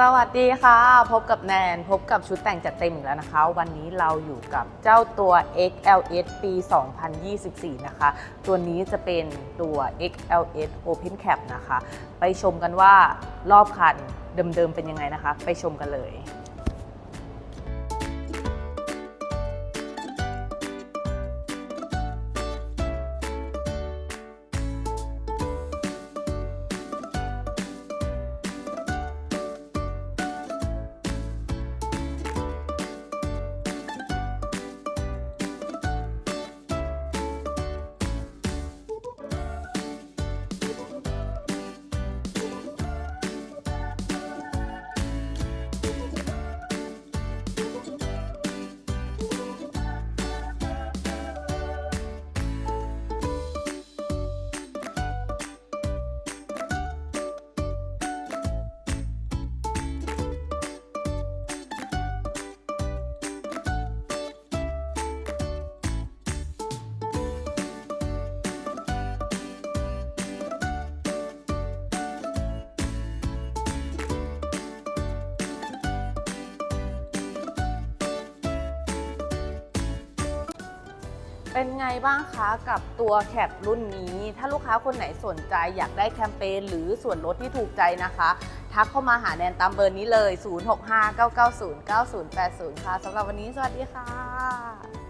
สวัสดีค่ะ พบกับแนน พบกับชุดแต่งจัดเต็มอีกแล้วนะคะ วันนี้เราอยู่กับเจ้าตัว XLS ปี 2024 นะคะ ตัวนี้จะเป็นตัว XLS Open Cap นะคะ ไปชมกันว่ารอบคันเดิมๆเป็นยังไงนะคะ ไปชมกันเลย เป็นไงบ้างคะกับตัวแคปรุ่นนี้ ถ้าลูกค้าคนไหนสนใจอยากได้แคมเปญหรือส่วนลดที่ถูกใจนะคะ ทักเข้ามาหาแนนตามเบอร์นี้เลย 0659909080 ค่ะสำหรับวันนี้สวัสดีค่ะ